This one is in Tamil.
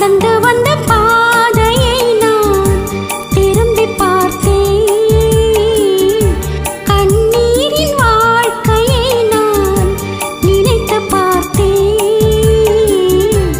கடந்து வந்த